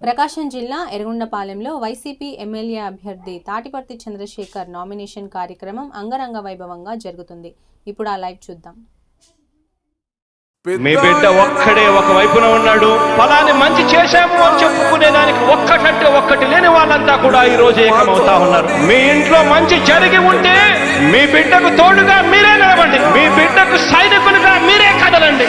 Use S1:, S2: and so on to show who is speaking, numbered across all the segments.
S1: ప్రకాశం జిల్లా ఎర్రగొండపాలెంలో YCP MLA అభ్యర్థి Tatiparthi Chandrasekhar nomination కార్యక్రమం అంగరంగ వైభవంగా జరుగుతుంది. ఇప్పుడు ఆ లైవ్ చూద్దాం.
S2: మీ బిడ్డ ఒక్కడే ఒక వైపున ఉన్నాడు. ఫలాన్ని మంచి చేశాము అని చెప్పుకునే దానికి ఒక్కటంటే ఒక్కటి లేని వాళ్ళంతా కూడా ఈ రోజు ఏకమవుతా ఉన్నారు. మీ ఇంట్లో మంచి జరిగి ఉంటే మీ బిడ్డకు తోడుగా మీరే నిలబండి మీ బిడ్డకు సైనికులుగా మీరే కదలండి.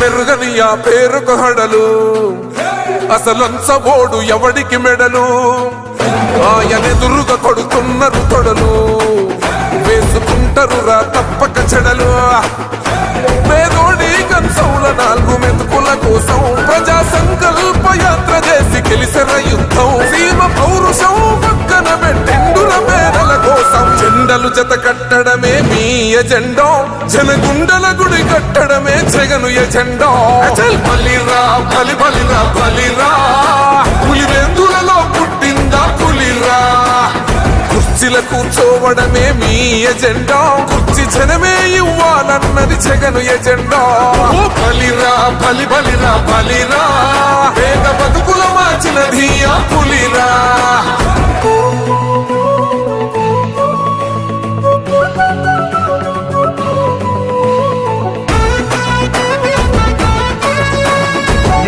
S3: మెరుగని ఆ పేరుకు హడలు. అసలంచబోడు ఎవడికి మెడలు? ఆయనెదురుగా కొడుతున్నారు తొడలు వేసుకుంటారు రా తప్పక చెడలు. పేదోడి కంచంల నాలుగు మెతుకుల కోసం ప్రజా సంకల్ప యాత్ర చేసి గెలిసిన జెండలు జత కట్టడమే మీ ఎజెండో. జనగుండల గుడి కట్టడమే జగను ఎజెండో. అచల్. బలిరా బలి బలిరా. బలిరా పులివెందులలో పుట్టిందా పులిరా? కుర్చీల కూర్చోవడమే మీ ఎజెండా. కుర్చీ జనమే ఇవ్వాలన్నది జగను ఎజెండా. ఓ. బలిరా బలి బలిరా. బలిరా పేద బతుకుల మార్చినది ఆ పులిరా.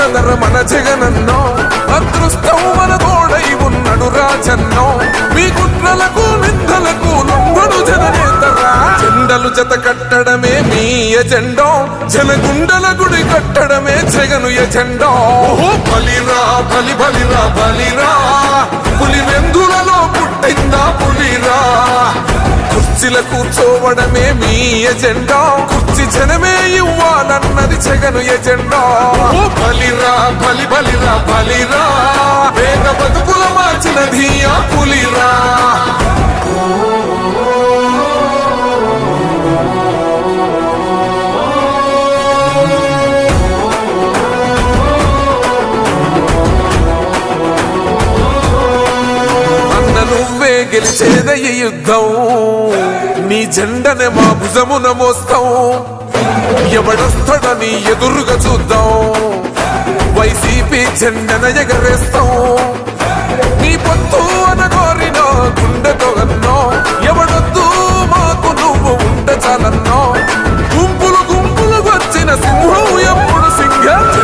S3: కదర మన జగనన్నో అదృష్టం మన తోడై ఉన్నడు రాజన్నో. మీ కుట్రలకు నిందలకు లొంగడు జననేతరా. జెండలు జత కట్టడమే మీ ఎజెండో జనగుండల గుడి కట్టడమే జగను ఎజెండో. బలిరా బలి బలిరా బలిరా. పులి వెందులలో పుట్టిందా పులిరా. కుర్చీల కూర్చోవడమే మీ ఎజెండా. కుర్చీ జనమే ఇవ్వాలన్నది జగను ఎజెండా. ఓ బలిరా బలి బలిరా బలిరా. వేగ బతుకుల మార్చినది ఆ పులిరా. గెలిచేదయ్య యుద్ధం. నీ జెండనే మా భుజమున మోస్తాం. ఎవడొస్తాడని ఎదురుగా చూద్దాం. వైసీపీ జెండన ఎగరేస్తాం. నీ పొత్తు అనగోరిన గుండెతో అన్నో. ఎవడొద్దు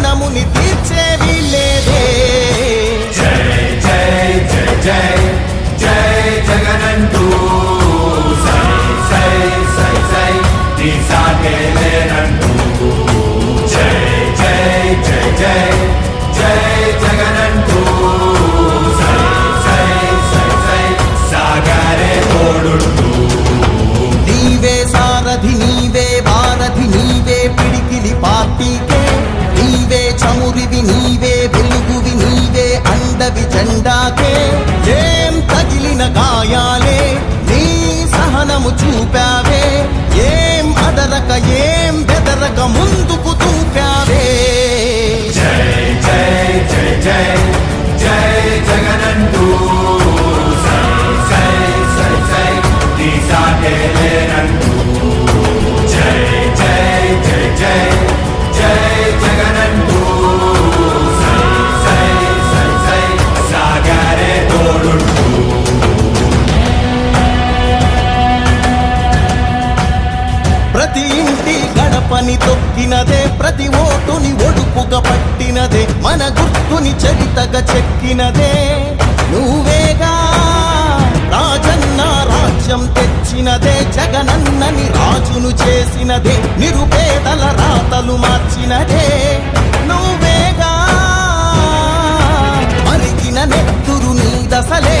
S4: రుణముని తీర్చేవి లేదే నీవే గడపని తొక్కినదే ప్రతి ఓటుని ఒడుపుగా పట్టినదే మన గుర్తుని చరితగా చెక్కినదే. నువ్వేగా రాజన్న రాజ్యం తెచ్చినదే జగనన్నని రాజును చేసినదే నిరుపేదల రాతలు మార్చినదే. నువ్వేగా మరిగిన నెత్తురు నీ దశలే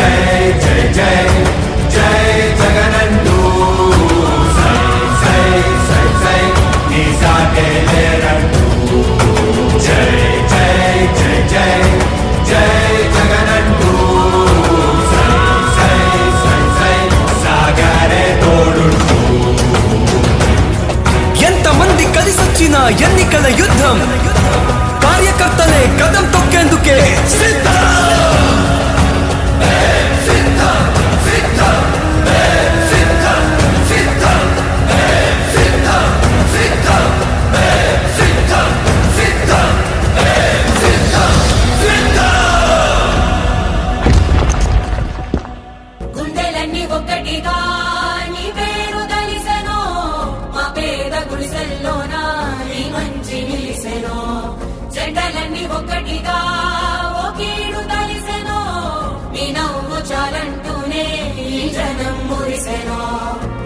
S5: జనం మురిసెనో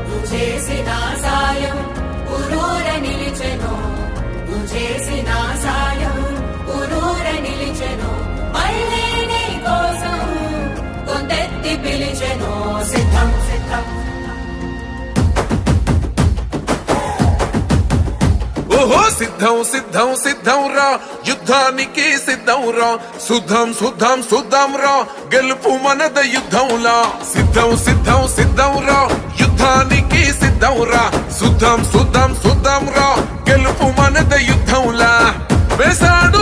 S5: నువ్వు చేసిన సాయం పురూర నిలిచెనో నువ్వు చేసిన సాయం పురూర నిలిచెనో మళ్ళీ నీ కోసం కొందెత్తి పిలిచెనో సిద్ధం సిద్ధం.
S3: ఓహో సిద్ధం సిద్ధం సిద్ధం రా. యుద్ధానికి సిద్ధం రా. శుద్ధం శుద్ధం శుద్ధం రా. గెలుపు మనద యుద్ధంలా సిద్ధం సిద్ధం సిద్ధం రా. యుద్ధానికి సిద్ధం రా. శుద్ధం శుద్ధం శుద్ధం రా. గెలుపు మనద యుద్ధంలా వేసాడు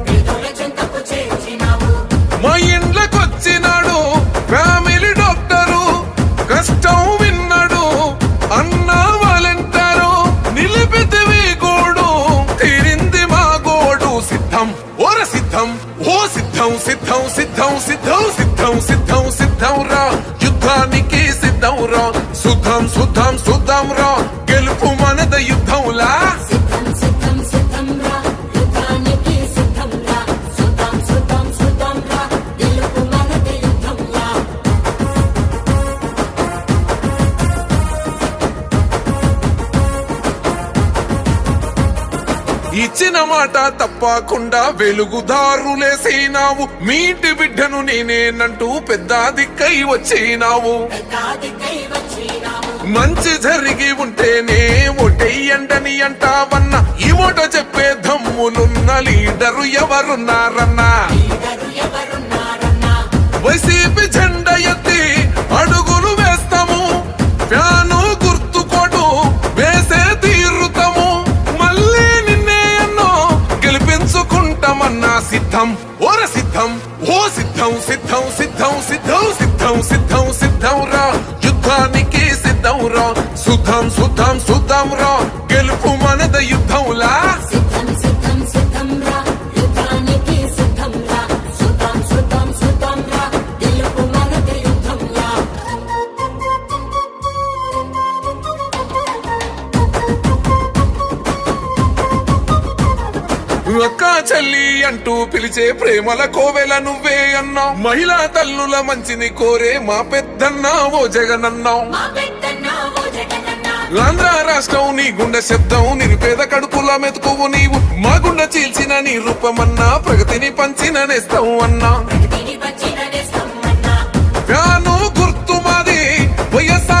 S3: సుద్ధం సుద్ధం రా గెలుపు మనది యుద్ధంలా? ఇచ్చిన మాట తప్పకుండా వెలుగుదారులేసినావు మీటి బిడ్డను నేనేనంటూ పెద్ద దిక్కై వచ్చినావు. మంచి జరిగి ఉంటేనే ఓటెయ్యండని అంటావన్న. ఈ ఓట చెప్పే దమ్మునున్న లీడరు ఎవరున్నారన్నా? వైసీపీ జెండా ఎత్తి అడుగులు వేస్తాము. ప్యాను గుర్తుకోడు వేసే తీరుతాము. మళ్ళీ నిన్నే అన్నో గెలిపించుకుంటామన్నా సిద్ధం. ఓర సిద్ధం ఓ సిద్ధం సిద్ధం సిద్ధం సిద్ధం. సుద్ధం సుద్ధం సుద్ధం రా. గెలుపు మనది యుద్ధంలా అక్క చెల్లి అంటూ పిలిచే ప్రేమల కోవెల నువ్వే అన్నావు. మహిళా తల్లుల మంచిని కోరే మా పెద్దన్న ఓ జగనన్నావు. ఆంధ్ర రాష్ట్రం నీ గుండె శబ్దం నిరుపేద కడుపుల మెతుకువు నీవు. మా గుండె చీల్చిన నీ రూపమన్నా ప్రగతిని పంచిన నేస్తావు అన్నా. గుర్తు మాది వైఎస్ఆర్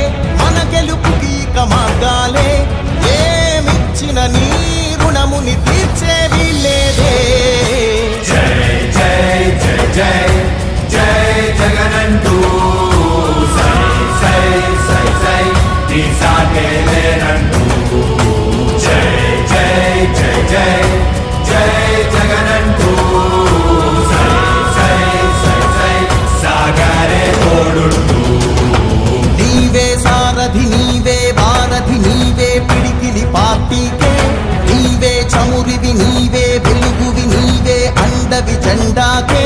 S4: అండవి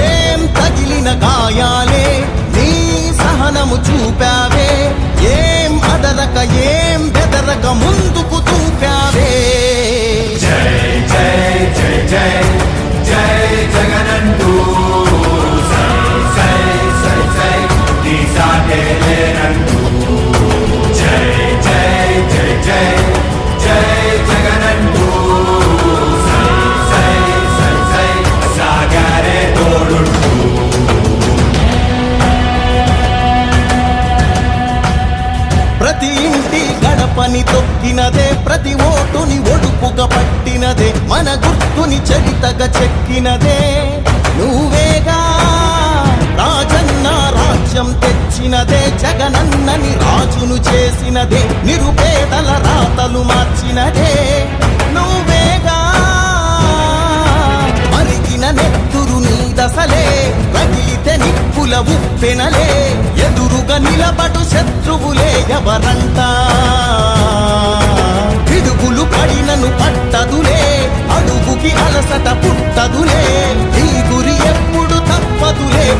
S4: ఏం తగిలిన గాయాలే నీ సహనము చూపావే ఏం అదరక ఏం
S6: బెదరకము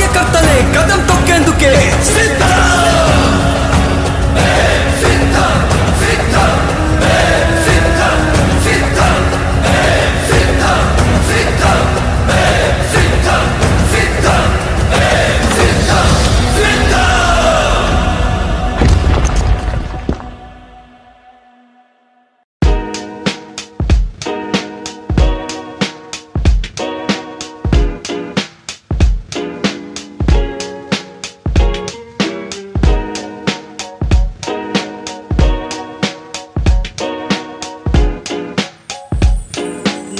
S6: కార్యకర్తలే కదం తొక్కేందుకే సిద్ధం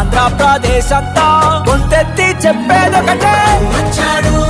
S7: ఆంధ్రప్రదేశ్ అంతా గొంతెత్తి చెప్పేదొకటే.
S2: వచ్చాడు.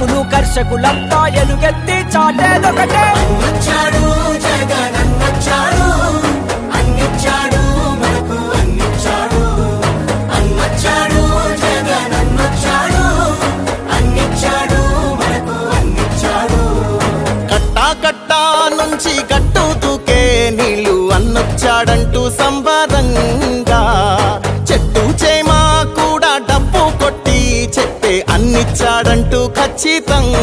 S7: రైతులు కర్షకులంతా ఎలుగెత్తి చాటేదొకటే.
S5: వచ్చాడు జగనన్నొచ్చాడు అన్నిచ్చాడు మనకు అన్నిచ్చాడు. అన్నొచ్చాడు జగనన్నొచ్చాడు అన్నిచ్చాడు మనకు అన్నిచ్చాడు.
S4: కట్టా కట్టా నుంచి గట్టు దూకే నీళ్ళు అన్నొచ్చాడంటూ సంబరంగా వస్తాడంటూ ఖచ్చితంగా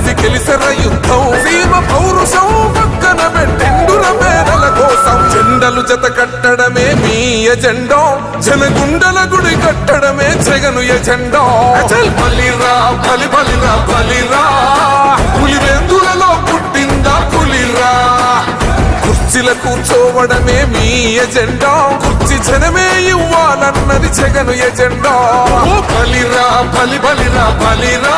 S3: గెలిసిన యుద్ధం. సీమ పౌరుషం పక్కన పెట్టిండుల మేడల కోసం జెండలు జత కట్టడమే మీ ఎజెండో. జనగుండల గుడి కట్టడమే జగను ఎజెండో. అచల్ బలిరా బలి బలిరా. బలిరా పులివెందులలో పుట్టిందా పులిరా. కుర్చీల కూర్చోవడమే మీ ఎజెండా. కుర్చీ జనమే ఇవ్వాలన్నది జగను ఎజెండా. బలిరా బలి బలిరా బలిరా.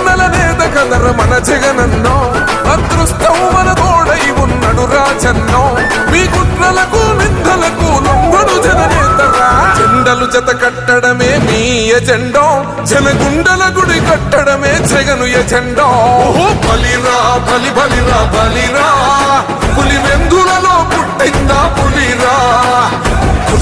S3: నేత కదర మన జగనన్నో. అదృష్టం మన తోడై ఉన్నడు రాజన్నో. మీ కుట్రలకు నిందలకు లొంగడు జననేతరా. జెండలు జత కట్టడమే మీ ఎజెండో. జనగుండల గుడి కట్టడమే జగను ఎజెండో. బలిరా బలి బలిరా బలిరా. పులి వెందులలో పుట్టిందా పులిరా.